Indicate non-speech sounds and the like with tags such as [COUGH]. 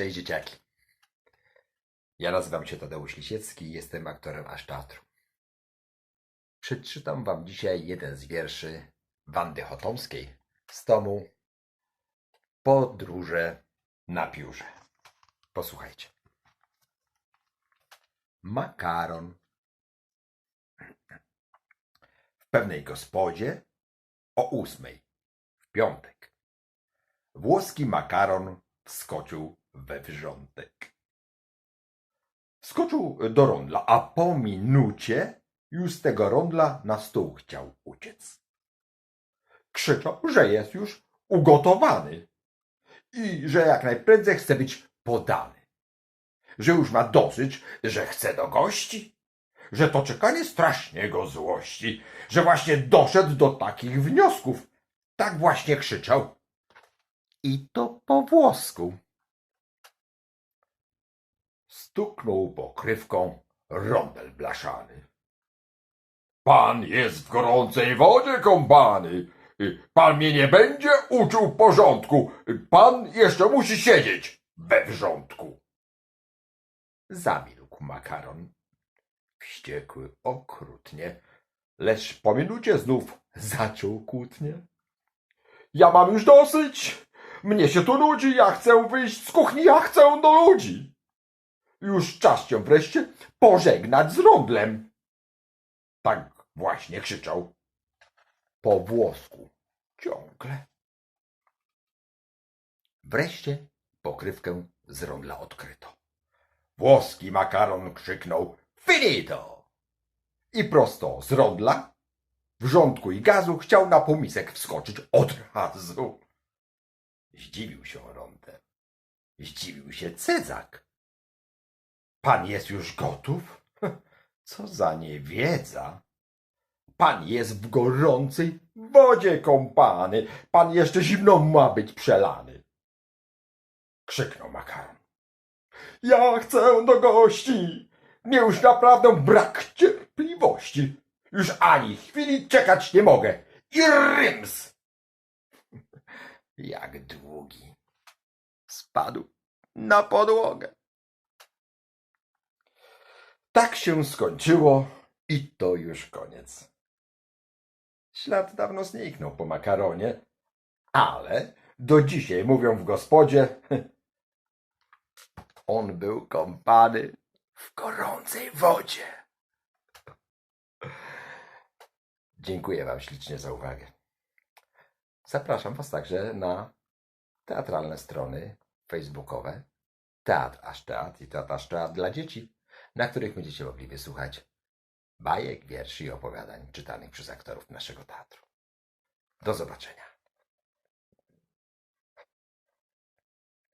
Cześć dzieciaki. Ja nazywam się Tadeusz Lisiecki i jestem aktorem aż teatru. Przeczytam wam dzisiaj jeden z wierszy Wandy Chotomskiej z tomu Podróże na piórze. Posłuchajcie. Makaron. W pewnej gospodzie o ósmej w piątek włoski makaron wskoczył we wrzątek. Wskoczył do rondla, a po minucie już z tego rondla na stół chciał uciec. Krzyczał, że jest już ugotowany i że jak najprędzej chce być podany. Że już ma dosyć, że chce do gości, że to czekanie strasznie go złości, że właśnie doszedł do takich wniosków. Tak właśnie krzyczał. I to po włosku. Stuknął pokrywką rondel blaszany. Pan jest w gorącej wodzie kąpany. Pan mnie nie będzie uczył porządku. Pan jeszcze musi siedzieć we wrzątku. Zamilkł makaron. Wściekły okrutnie, lecz po minucie znów zaczął kłótnie. Ja mam już dosyć. Mnie się tu nudzi, ja chcę wyjść z kuchni, ja chcę do ludzi. Już czas się wreszcie pożegnać z rondlem. Tak właśnie krzyczał. Po włosku ciągle. Wreszcie pokrywkę z rondla odkryto. Włoski makaron krzyknął finito! I prosto z rondla, wrzątku i gazu chciał na pomisek wskoczyć od razu. Zdziwił się rondel. Zdziwił się cydzak. Pan jest już gotów? [LAUGHS] Co za niewiedza! Pan jest w gorącej wodzie kąpany. Pan jeszcze zimno ma być przelany. Krzyknął makaron. Ja chcę do gości. Mnie już naprawdę brak cierpliwości. Już ani chwili czekać nie mogę. I ryms! Jak długi. Spadł na podłogę. Tak się skończyło i to już koniec. Ślad dawno zniknął po makaronie, ale do dzisiaj mówią w gospodzie, [LAUGHS] on był kąpany w gorącej wodzie. Dziękuję Wam ślicznie za uwagę. Zapraszam Was także na teatralne strony facebookowe Teatr Aż Teatr i Teatr Aż Teatr dla dzieci, na których będziecie mogli wysłuchać bajek, wierszy i opowiadań czytanych przez aktorów naszego teatru. Do zobaczenia.